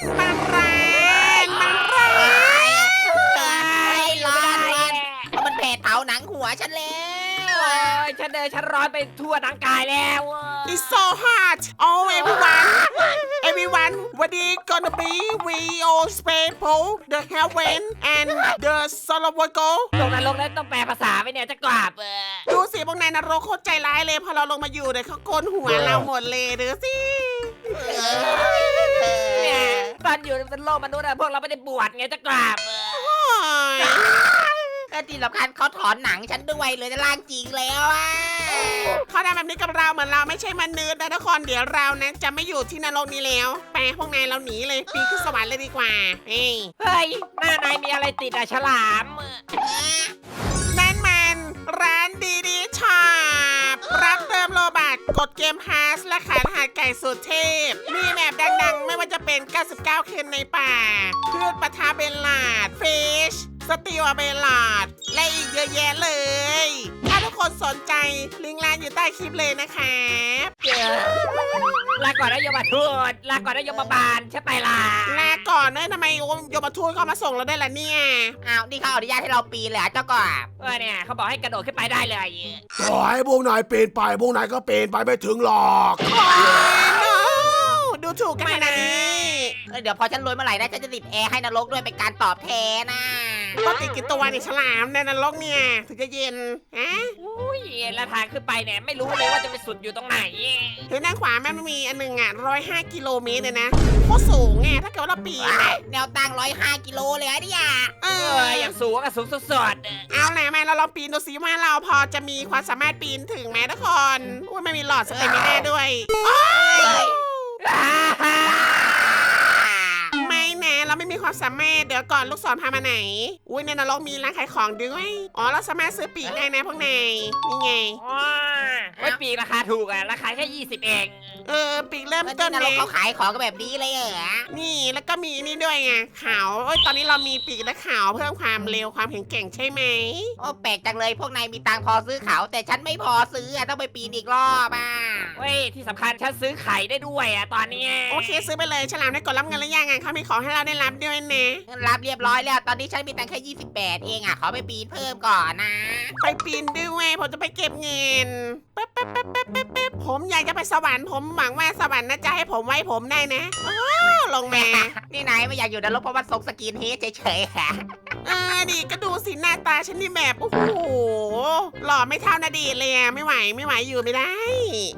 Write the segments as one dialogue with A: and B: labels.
A: นมันแรงมันแรง
B: เฮ้ยร้อนร้อนเพราะมันเผ็ดเผาหนังหัวฉันแล้ว
C: โอ้ยฉันเดินฉันร้อนไปทั่วทั้งกายแล้ว
A: It's so hot oh everyone everyone what is gonna be we all space po the heaven and the solar go
C: ลงนรกแล้วต้องแปลภาษาไปเนี่ยจะกราบเออ
A: ดูสิพวกนายนรกโคตรใจร้ายเลย พอเราลงมาอยู่เนี่ยเขาโกนหัวเราหมดเลยดูสิ
C: เนี่ย ตอนอยู่ในโลกมนุษย์อะพวกเราไม่ได้บวชไงจะกราบเออ
A: โอ้ย
B: ก็ที่สำคัญเขาถอนหนังฉันด้วยเลยจะล่างจริงแล้วอะ
A: เขาทำแบบนี้กับเราเหมือนเราไม่ใช่มนุษย์นะทุกคนเดี๋ยวเรานะจะไม่อยู่ที่นรกนี้แล้วไปพวกนายเราหนีเลยปีนขึ้นสวรรค์เลยดีกว่าเฮ้ย
C: เฮ้ยหน้านายมีอะไรติดอะฉลาม เออ
A: เกมพาร์สและขายรหัสไก่สุดเทพ มีแบบดังๆ ไม่ว่าจะเป็น 99 คืนในป่า พืชปะทาเบลลาดฟิชสติวเบลลาด และอีกเยอะแยะเลย ถ้าทุกคนสนใจลิงก์ร้านอยู่ใต้คลิปเลยนะครับ
C: ลาก่อนนะโยมทูตลาก่อนนะโยมบาลฉันไปละะ
A: ทำไมโอมโยมทูตเขามาส่งเราได้ล่ะเนี่ย
B: อ้าวนี่เขาอนุญาตให้เราปีนเลยเหรอเจ้ากบ
C: เออเนี่ยเขาบอกให้กระโดดขึ้นไปได้เลย
D: ต่อให้พวกนายปีนไปพวกนายก็ปีนไปไม่ถึงหรอก
A: ดูถูกกันขนาดนี้
B: เออเดี๋ยวพอฉันรวยเมื่อไหร่นะฉันจะติดแอร์ให้นรกด้วยเป็นการตอบแทนนะ
A: ก็ติดกี่ตัวในฉลามในนรกเนี่ยถึงจะเย็นฮะ
C: อุ้ยแล้วทางขึ้นไปเนี่ยไม่รู้เลยว่าจะไปสุดอยู่ตรงไหน
A: เห็นด้านขวาแม่มันมีอันหนึ่งอะร้อยห้ากิโลเมตรเลยนะโคตรสูงไงถ้าเกิดว่าเราปีน
B: ว้า
A: อะ
B: ยแนวตั้งร้อยห้ากิโลเลยอะเนี่ย
A: เอ
C: เอ
A: อ
C: ออย่างสูงก็สูงสุดๆ
A: เอาแหละมาเราลองปีนดูซิว่าเราพอจะมีความสามารถปีนถึงไหมทุกคนอุ้ยไม่มีหลอดสเตมิน่าด้วยไม่นะ เราไม่มีความสามารถเดี๋ยวก่อนลูกศรพามาไหน อุ้ยในนรกมีร้านขายของด้วยอ๋อเราสามารถซื้อปีกได้นะพวกนายนี่ไง
C: ว้าไว้ปีกราคาถูกอะราคาแค่ 20 เอง
A: เออปีกเริ่ม
B: แล้ว
A: ต้
B: ที่
A: น
B: นรก
A: นะ
B: เขาขายของกันแบบนี้เลยเหรอ
A: นี่แล้วก็มีนี่ด้วยไงขาวเอ้ยตอนนี้เรามีปีกและขาวเพิ่มความเร็วความแข็งแกร่งใช่ไหม
B: โอ้แปลกจังเลยพวกนายมีตังค์พอซื้อเขา แต่ฉันไม่พอซื้ออะต้องไปปีนอีกรอบอะ
C: เว้ยที่สำคัญฉันซื้อไข่ได้ด้วยอะตอนเนี้ย
A: โอเคซื้อไปเลยฉลามได้กดรับเงินแล้วยังไงเขามีของให้เราได้รับด้วยนะ
B: เงินรับเรียบร้อยแล้ว ตอนนี้ฉันมีตังค์แค่28 เองอะขอไปปีนเพิ่มก่อนนะ
A: ไปปีนด้วยผมจะไปเก็บเงินแป๊บแป๊บแป๊บแป๊บแป๊บแป๊บผมอยากจะไปสวรรค์ผมหวังว่าสวรรค์น่าจะให้ผมไว้ผมได้นะอ้าวลงมา
B: นี่นายไม่อยากอยู่นรกเพราะว่าทรงสกินเฮดเฉยๆค่ะ
A: เออดีก็ดูสิหน้าตาฉันนี่แบบโอ้โหหล่อไม่เท่านาดีเลยอะไม่ไหวไม่ไหวอยู่ไม่ได้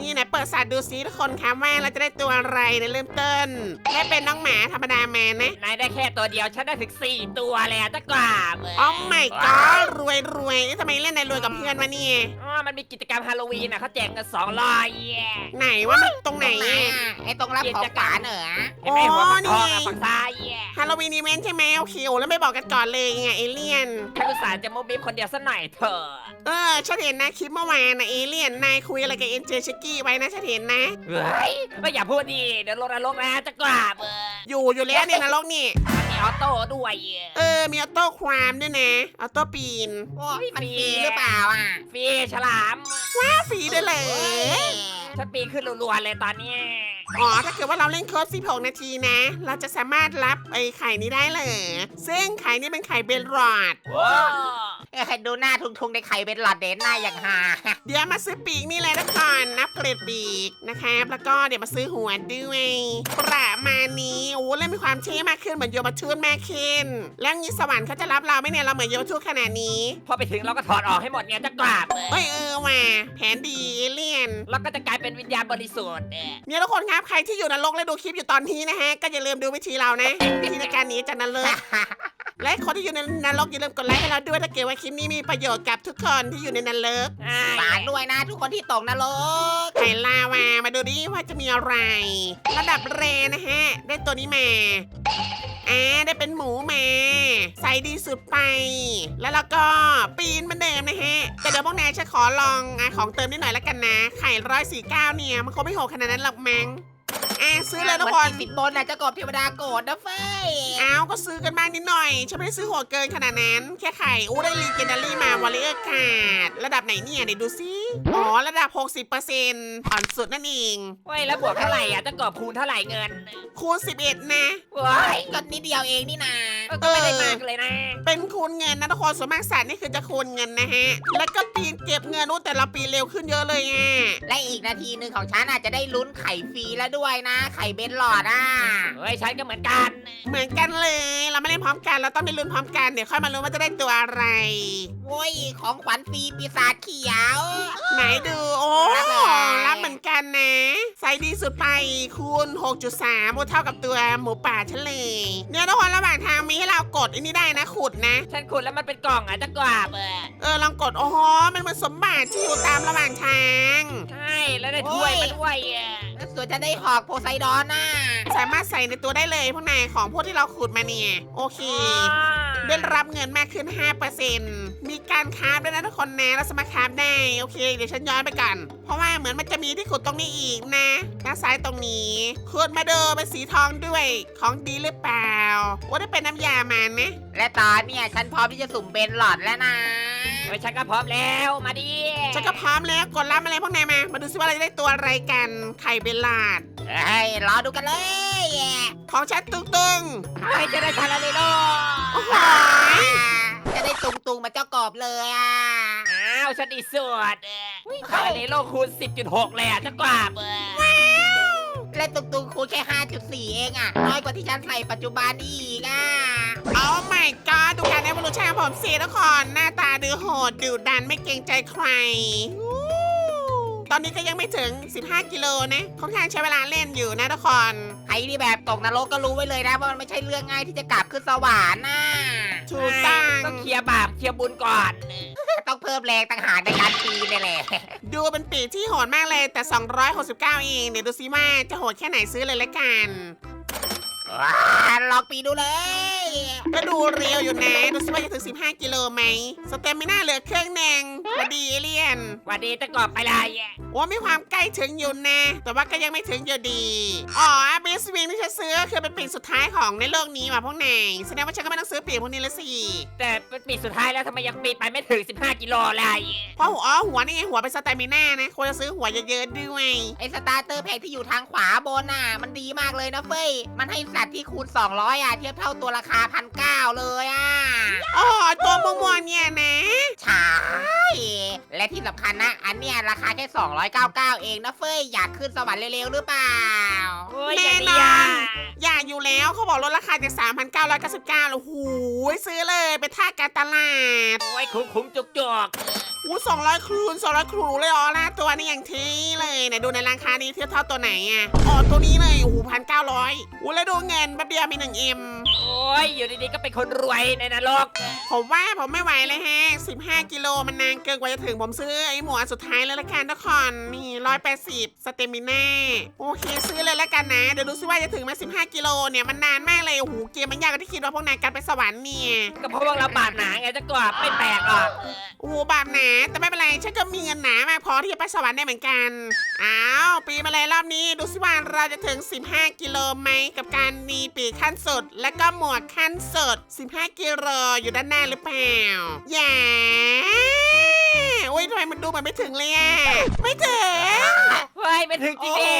A: นี่นะเปิดสัตว์ดูซิทุกคนครับว่าเราจะได้ตัวอะไรในเริ่มต้นแค่เป็นน้องหมาธรรมดาแมนนะ
C: นายได้แค่ตัวเดียวฉันได้ถึง4ตัวเลยอะตะกราบ
A: โอ้ไม่ก็รวยรวยเอ๊ะทำไมเล่นในรวยกับเพื่อนวะเนี่ย
C: อ๋อ มันมีกิจกรรมฮาโลวีนอะเขาแจกเงินสองร้อย
A: ไหนว่ามันตรงไหน
B: ตรงไหน
A: อะ
B: อะ ไอ้ตรงรับของฝานเหรอ
C: เห็นไหมหัวมันทอง
A: อ๋อนี่
C: อะฝั่งซ้าย
A: ฮาโลวีนอีเวนต์ใช่ไหมโอเคโอ้แล้วไม่บอกกันก่อนเลยไงเอเลี่ยน
C: ฉันอุตส่าห์จะมุกมิบคนเดียวสักหน่อยเถอะ
A: เออฉันเห็นนะคลิปเมื่อวานนะเอเลี่ยนนายคุยอะไรกับเอ็นเจชิกกี้ไว้นะฉันเห็นนะ
C: เฮ้ยไม่อย่าพูดดิเดี๋ยวลงนรกนะตะกราบเออ
A: อยู่อยู่แล้วเนี่ยนรกนี่
C: มันมี ออโต้ด้วย
A: เออ มีออโต้ความด้วยนะ ออโต้ปีน
B: โอ้ยมันฟรีหรือเปล่าอะ
C: ฟรีฉลาม
A: ว้าฟรีด้วยเลย
C: ฉันปีนขึ้นรัวๆเลยตอนเนี้ย
A: อ๋อ ถ้าเกิดว่าเราเล่นครบ16 นาทีนะ เราจะสามารถรับไอ้ไข่นี้ได้เลย ซึ่งไข่นี้เป็นไข่เบลรอด
C: ว้า
B: เอ้ย ดูหน้าทุงๆในไข่เป็นหลอดเด่นหน้าอย่างฮา
A: เดี๋ยวมาซื้อปีกนี่เลยนะก่อนนับเกรดปีกนะครับ แล้วก็เดี๋ยวมาซื้อหัวด้วยประมาณนี้โอ้เล่นมีความเท่มากขึ้นเหมือนโยมทูตมากขึ้น แล้วงี้สวรรค์เขาจะรับเราไหมเนี่ยเราเหมือนโยมทูตขนาดนี้
C: พอไปถึงเราก็ถอดออกให้หมดไงตะกราบเออ
A: เอ้ยเออว่ะแผนดีเอเลี่ยน
C: เราก็จะกลายเป็นวิญญาณบริสุทธิ์เออ
A: เนี่ยทุกคนครับใครที่อยู่นรกและดูคลิปอยู่ตอนนี้นะฮะก็อย่าลืมดูวิธีเรานะวิธีในการหนีจากนรก และคนที่อยู่ในนรกอย่าลืมกดไลค์ให้เราด้วยถ้าเกิดว่าคลิปนี้มีประโยชน์กับทุกคนที่อยู่ในนรก
C: อ่า
B: ฝากด้วยนะ ทุกคนที่ตกนรก
A: ไข่ลาวามาดูดิว่าจะมีอะไร ระดับเรนะฮะ ได้ตัวนี้มาอ่าได้เป็นหมูมาใส่ดีสุดไป แล้วเราก็ปีนเหมือนเดิมนะฮะ แต่เดี๋ยวพวกนายจะขอลองอะของเติมนิดหน่อยแล้วกันนะ ไข่ร้อยสี่เก้าเนี่ยมันคงไม่โหดขนาดนั้นหรอกมั้งอ่าซื้อเลยทุกคน
B: สิบบนนะเจ้ากบเทวดาโกรธนะเฟ้ย
A: อ้าวก็ซื้อกันบ้างนิดหน่อย ฉันไม่ได้ซื้อหัวเกินขนาดนั้น แค่ไข่อู้ได้รีเจนดารี่มาวอลเลอร์การ์ดระดับไหนเนี่ยเดี๋ยวดูซิอ๋อ ระดับ 60%อ่อนสุดนั่นเอง
C: เฮ้ยแล้วบวกเท่าไหร่อะจะกอบคูณเท่าไหร่เงิน
A: คูณ 11 นะ
C: เว้ย
B: ก็นิดเดียวเองนี่นา
C: ก็ไม่ได้มากเลยนะ
A: เป็นคูณเงินนะทุกคนส่วนมากสัตว์นี่คือจะคูณเงินนะฮะ แล้วก็ปีนเก็บเงินนู้นแต่ละปีเร็วขึ้นเยอะเลยอะ
B: และอีกนาทีหนึ่งของฉันอาจจะได้ลุ้นไข่ฟรีแล้วด้วยนะ ไข่เบนหลอดอะ
C: เฮ้ยฉันก็เหมือนกัน
A: เหมือนกันเลย เราไม่เล่นพร้อมกัน เราต้องไปลุ้นพร้อมกัน เดี๋ยวค่อยมาลุ้นว่าจะได้ตัวอะไร
B: โว้ย ของขวัญฟรีปีศาจเขียว
A: ไหนดู โอ้
B: รับเลย
A: รับเหมือนกันนะไซส์ดีสุดไปคูณ 6.3โอ้เท่ากับตัวหมูป่าฉันเลยเนี่ยทุกคนระหว่างทางมีให้เรากดอันนี้ได้นะขุดนะ
C: ฉันขุดแล้วมันเป็นกล่องอะจะกรอบเออ
A: เออลองกด โอ้โหมันเหมือนสมบัติที่อยู่ตามระหว่างทาง
C: ใช่ แล้วได้ถ้วยมาด้วยอะ
B: ตัวจะได้หอกโพไซดอนน่ะ
A: สามารถใส่ในตัวได้เลยพวกนายของพวกที่เราขุดมาเนี่ย โอเค ได้รับเงินมากขึ้น 5%มีการคราฟด้วยนะทุกคนนะเราสามารถคราฟได้ โอเค เดี๋ยวฉันย้อนไปก่อน เพราะว่าเหมือนมันจะมีที่ขุดตรงนี้อีกนะด้านซ้ายตรงนี้ขุดมาดูเป็นสีทองด้วยของดีหรือเปล่า ว่าได้เป็นน้ำยามันนะ
B: และตอนเนี่ยฉันพร้อมที่จะสุ่มเบนหลอดแล้วนะ
C: เฮ้ยฉันก็พร้อมแล้วมาดิ
A: ฉันก็พร้อมแล้วกดรับมาเลยพวกนายมา มาดูซิว่าเราจะได้ตัวอะไรกันไข่เบลลาด
B: เฮ้ยรอดูกันเลย
A: ของฉันตุ้งตุ้ง
C: เฮ้ยจะได้ทาราเลโล
A: โอ้โห
B: จะได้ตุงตุงๆมา เจ้ากรอบเลยอะ
C: อ้าวฉันดีสุดเออทาราเลโลคูณ 10.6 เลยอะจะกรอบเออ
B: และตุงตุงๆคูณแค่ 5.4 เองอะ น้อยกว่าที่ฉันใส่ปัจจุบันอีกอะ
A: เอาใหม่ก็ดูการ e v o l u t i o n ของผมสีทุกคนหน้าตาดูโหดดุดันไม่เกรงใจใครอู้ ตอนนี้ก็ยังไม่ถึง 15 กิโลนะค่อนข้างใช้เวลาเล่นอยู่นะทุกคน
B: ใครที่แบบตกนรกก็รู้ไว้เลยนะว่ามันไม่ใช่เรื่องง่ายที่จะกลับขึ้นสวรรค์น่ะ
A: ถูกต้อง
C: ต้องเคลียร์บาปเคลียร์บุญก่อน
B: ต้องเพิ่มแรงต่างหากในการปีนนี่แหละ
A: ดูเป็นปีกที่โหดมากเลยแต่ 269 เอง เดี๋ยวดูซิว่าจะโหดแค่ไหนซื้อเลยละกัน
B: ว้าลองปีนดูเลย
A: ก็ดูเรียวอยู่นะ ดูซิว่าจะถึง 15 กิโลไหม สเตมมิน่าเหลือเครื่องหนึ่งพอดีเอเลียน
C: หวันดีจะกรอบไปเลยอะ
A: ว่ามีความใกล้ถึงอยู่นะ แต่ว่าก็ยังไม่ถึงอยู่ดี อ๋อเบสวิงที่ฉันซื้อคือเป็นปีกสุดท้ายของในโลกนี้ว่ะพวกนายแสดงว่าฉันก็ไม่ต้องซื้อปีกพวกนี้แล้วสิ
C: แต่เป็นปีสุดท้ายแล้วทำไมยังปีนไปไม่ถึง 15 กิโลเลย
A: เพราะหัวอ๋อหัวนี่ไงหัวเป็นสเตมิน่านะควรจะซื้อหัวเยอะๆด้วย
B: ไอ้สตาร์เตอร์แพ็กที่อยู่ทางขวาบนน่ะ มันดีมากเลยนะเฟ้ย มันให้สัตว์ที่คูณ 200 อะ เทียบเท่าตัวราคาพันเก้าเลยอะ
A: อ๋อตัวม่วงๆเนี่ยนะ
B: ใช่ และที่สำคัญนะ อันเนี้ยราคาแค่ 299 เองนะเฟ้ย อยากขึ้นสวรรค์เร็วๆหรือเปล่า
C: โอ้ย
A: แน่
C: อย่านดี
A: อ
C: อะ
A: นอย่าอยู่แล้วเขาบอกลดราคาจาก 3,999แล้วหูยซื้อเลยไปท่าการตลาด
C: โอ้ยคุ้มคุ้มจุกจุก
A: อู้สองร้อยครูนสองร้อยครูเลยอ๋อนะตัวนี้อย่างทีเลยไหนดูในราคานี้เทียบเท่าตัวไหนอะอ๋อตัวนี้เลยโอ้โห พันเก้าร้อยอู้แล้วดูเงินแป๊บเดียวมีหนึ่งเอ็ม
C: โอ้ยอยู่ดีๆก็เป็นคนรวยในนรก
A: ผมว่าผมไม่ไหวเลยฮะ 15 กิโลมันนานเกินกว่าจะถึงผมซื้อไอ้หมวกสุดท้ายเลยละกันทุกคนนี่ร้อยแปดสิบสเตมิน่าโอเคซื้อเลยละกันนะ เดี๋ยวดูซิว่าจะถึงไหม15 กิโลเนี่ยมันนานมากเลยโอ้โหเกมมันยากกว่าที่คิดว่าพวกนายการไปสวรรค์เนี่ย
C: ก็เพราะว่าเราบาปหนาไงจะกรอบไม่แปลกหรอก
A: โอ้โหบาปหนาแต่ไม่เป็นไรฉันก็มีเงินหนามากพอที่จะไปสวรรค์ได้เหมือนกันอ้าวปีมาเลยรอบนี้ดูสิว่าเราจะถึง 15 กิโลไหมกับการมีปีกขั้นสุด และก็หมวกขั้นสุด 15 กิโลอยู่ด้านหน้าหรือเปล่าอย่าโอ้ยทำไมมันดูเหมือนไม่ถึงเลยอะไม่ถึง
C: เฮ้ยไม่ถึงจริงดิ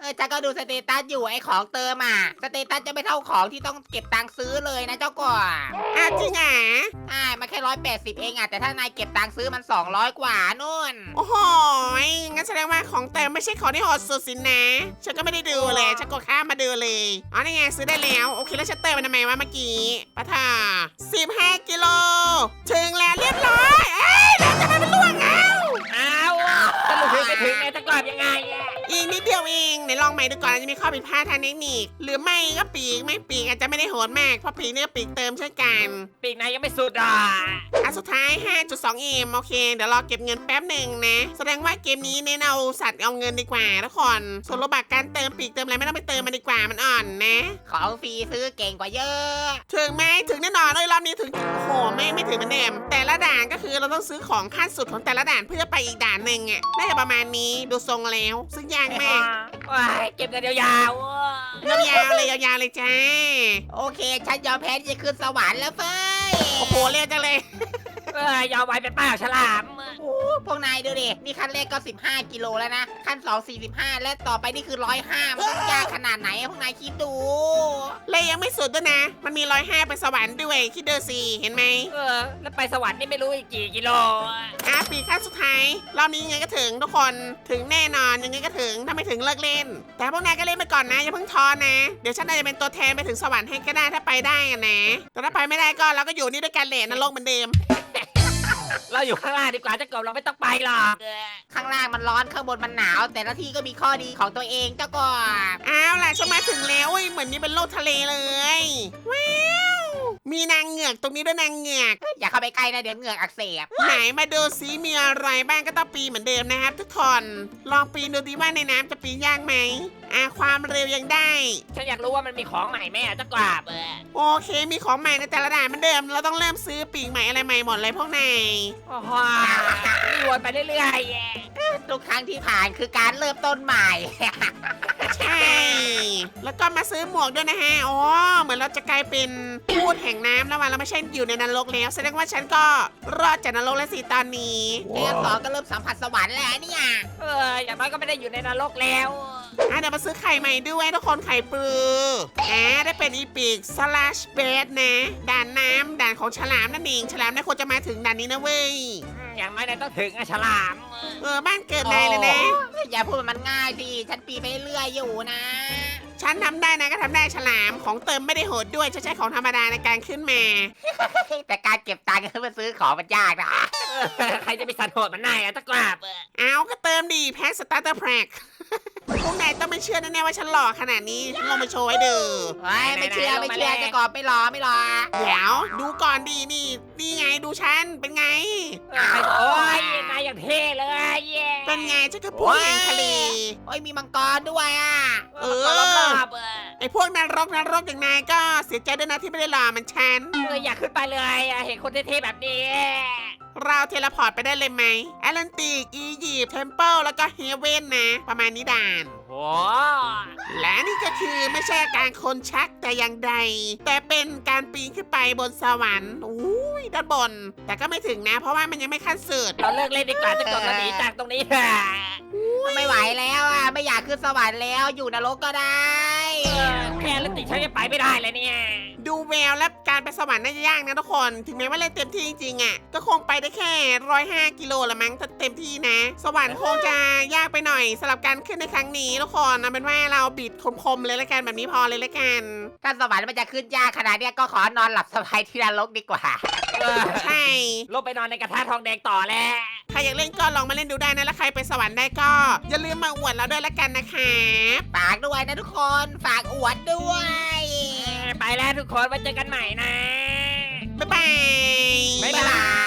B: เออจ้าก็ดูสเตตัสอยู่ไอ้ของเติมอะ สเตตัสจะไม่เท่าของที่ต้องเก็บตังค์ซื้อเลยนะเจ้าก่อน
A: อ้าวจริงอะ
B: ใช่มันแค่ ร้อยแปดสิบเองอะแต่ถ้านายเก็บตังค์ซื้อมันสองร้อยกว่านู่น
A: โอ้โหงั้นแสดงว่าของเติมไม่ใช่ของที่โหดสุดสินะ ฉันก็ไม่ได้ดูเลย ฉันกดข้ามมาดูเลย อ๋อนี่ไงซื้อได้แล้ว โอเคแล้วฉันเติมมันทำไมวะเมื่อกี้ปะท่า15กิโล ถึงแล้วเรียบร้อย เอ้ยแล้วทำไมมันล่วงเอ้า
C: อ้าวสรุปถึงไม่ถึงไงจะกรอบยังไงอะ
A: อีกนิ ดเดียวเองไหนลองใหม่ดูก่อนอาจจะมีข้อผิดพลาดทางเทคนิค หรือไม่ก็ปีกไม่ปีกอาจจะไม่ได้โหดมากเพราะปีกเนี่ยก็ปีกเติมเช่นกัน
C: ปีกนายยังไม่สุดอะ
A: นสุดท้าย 5.2 m โอเค เดี๋ยวรอเก็บเงินแป๊บหนึ่งนะ แสดงว่าเกมนี้เน้นเอาสัตว์เอาเงินดีกว่าทุกคนส่วนโลบักการเติมปีกเติมอะไรไม่ต้องไปเติมมันดีกว่ามันอ่อนนะ
B: ของฟรีซื้อเก่งกว่าเยอะ
A: ถึงไหมถึงแน่นอนเลยรอบนี้ถึงโอ้โหไม่ไม่ถึงเหมือนเดิมแต่ละด่านก็คือเราต้องซื้อของขั้นสุดของแต่ละด่านเพื่อไปอีกด่านหนึ่งอะน่าจะประมาณนี้ดูทรงแล้ว ซึ่งยากมาก
C: ว้ายเก็บกันยาวๆอะ
A: ยาวๆเลยยาวๆเลยจ้า
B: โอเค ฉันยอมแพ้ที่จะขึ้นสวรรค์แล้วเฟ้ย
A: โอ้โหเร็วจังเลย
C: เอ้ยยาวไว้เป็นป้าฉลามอะ
A: โอ้
B: พวกนายดูดิ นี่ขั้นแรกก็ 15 กิโลแล้วนะ ขั้น 2 45 และต่อไปนี่คือ 105 มันต้องยากขนาดไหนอะพวกนายคิดดู
A: เลยยังไม่สุดด้วยนะ มันมีร้อยห้าไปสวรรค์ด้วยคิดดูสิเห็นไหม
C: เออ แล้วไปสวรรค์นี่ไม่รู้อีกกี่กิโลอะ
A: อะปีขั้นสุดท้ายรอบนี้ยังไงก็ถึงทุกคนถึงแน่นอนยังไงก็ถึงถ้าไม่ถึงเลิกเล่น แต่พวกนายก็เล่นไปก่อนนะอย่าเพิ่งท้อนะเดี๋ยวฉันอาจจะเป็นตัวแทนไปถึงสวรรค์ให้ก็ได้ถ้าไปได้อะนะแต่ถ้าไปไม่ได้ก็เราก็อยู่นี่ด้วยกันแหละนรกเหมือนเดิม
C: เราอยู่ข้างล่างดีกว่าเจะกบเราไม่ต้องไปหรอกเออ
B: ข้างล่างมันร้อนข้างบนมันหนาว แต่ละที่ก็มีข้อดีของตัวเองเจ้ากบ
A: เอาล่ะฉันมาถึงแล้วอุ้ยเหมือนนี่เป็นโลกทะเลเลยว้าวมีนางเหงือกตรงนี้ด้วยนางเหงือก
B: อย่าเข้าไปใกล้นะเดี๋ยวเหงือกอักเสบ
A: ไหนมาดูซิมีอะไรบ้างก็ต้องปีนเหมือนเดิมนะครับทุกคนลองปีนดูดีว่าในน้ำจะปีนยากไหม อะความเร็วยังได้
C: ฉันอยากรู้ว่ามันมีของใหม่ไหมอะเจะกบเออ
A: โอเคมีของใหม่ในแต่ละด่านเหมือนเดิม เราต้องเริ่มซื้อปีกใหม่อะไรใหม่หมดเลยพวกนาย
C: โอ้โหนี่วนไปเรื่อยๆแย่
B: ทุกครั้งที่ผ่านคือการเริ่มต้นใหม่
A: ใช่ แล้วก็มาซื้อหมวกด้วยนะฮะอ๋อเหมือนเราจะกลายเป็นพูดแห่งน้ำแล้ววันเราไม่ใช่อยู่ในนรกแล้วแสดงว่าฉันก็รอดจากนรกแล้วสิตอนนี้
B: เดือนสองก็เริ่มสัมผัสสวรรค์แล้วเนี่ย
C: เอออย่างน้อยก็ไม่ได้อยู่ในนรกแล้ว
A: อะเดี๋ยวมาซื้อไข่ใหม่ด้วยทุกคนไข่ปลืออ่าได้เป็นอีพิกสลัชเบสนะด่านน้ำด่านของฉลามนั่นเองฉลามเนี่ยควรจะมาถึงด่านนี้นะเว้ย
C: อืมอย่างน้อยนายต้องถึงอะฉลาม
A: เออบ้านเกิดนายเลยนะ
B: อย่าพูดมันง่ายสิฉันปีนไปเรื่อยอยู่นะ
A: ฉันทำได้นะก็ทำได้ฉลามของเติมไม่ได้โหดด้วยฉันใช้ของธรรมดาในการขึ้นมา
B: แต่การเก็บตังค์เพื่อซื้อของมันยากนะ
C: เออใครจะไปสันโหดมันนายอะเจะกบเออ
A: เอาก็เติมดีแพ็กสตาร์เตอร์แพ็กพวกนายต้องไม่เชื่อแน่ๆว่าฉันหล่อขนาดนี้ฉันลงมาโชว์ให้ดู
B: เฮ้ยไม่เชื่อไม่เชื่อจะกอบไม่รอไม่รอ
A: เดี๋ยวดูก่อนดีนี่ นี่ไงดูฉันเป็นไง
C: เออใครจะโอ้ยนายอย่างเท่เลยเย้
A: เป็นไงฉันคือผู้แห่งทะเล
B: โอ้ยมีมังกรด้วยอะ
C: เออมันก็รอบๆเออ
A: ไอ้พวกนรกนรกอย่างนายก็เสียใจด้วยนะที่ไม่ได้หล่อเหมันฉัน
C: เอออยากขึ้นไปเลยอะเห็นคนเท่ๆแบบนี้
A: เราเทเลพอร์ตไปได้เลยไหมแอตแลนติก อียิปต์ เทมเพิลแล้วก็เฮเว่นนะ ประมาณนี้ด่าน
C: โอ้
A: และนี่ก็คือไม่ใช่อาการคนชักแต่อย่างใด แต่เป็นการปีนขึ้นไปบนสวรรค์อุ้ ยด้านบน แต่ก็ไม่ถึงนะ เพราะว่ามันยังไม่ขั้นสุด
C: เราเลิกเล่นดีกว่าเจะกบเราหนีจากตรงนี้เถอะ
B: ไม่ไหวแล้วอะ ไม่อยากขึ้นสวรรค์แล้ว อยู่นรกก็ได้
C: เออ แค่เล่นติฉันยังไปไม่ได้เลยเนี่ย
A: ดูแววและการไปสวรรค์น่าจะยากนะทุกคน ถึงแม้ว่าเล่นเต็มที่จริงๆอะ ก็คงไปได้แค่ร้อยห้ากิโลละมั้งถ้าเต็มที่นะ สวรรค์คงจะยากไปหน่อยสำหรับการขึ้นในครั้งนี้ทุกคนเอาเป็นว่าเราบิดคมๆเลยละกันแบบนี้พอเลยละกัน
B: ถ้าสวรรค์มันจะขึ้นยากขนาดเนี้ยก็ขอนอนหลับสบายที่นรกดีกว่า
C: เออ
A: ใช่
C: ลงไปนอนในกระทะทองแดงต่อแล้ว
A: ใครอยากเล่นก็ลองมาเล่นดูได้นะ แล้วใครไปสวรรค์ได้ก็ อย่าลืมมาอวดเราด้วยละกันนะครับ
B: ฝากด้วยนะทุกคน ฝากอวดด้วย
C: ไปแล้วทุกคนไว้เจอกันใหม่นะ
A: บ๊ายบาย
C: บ๊าย
B: บ๊ายบาย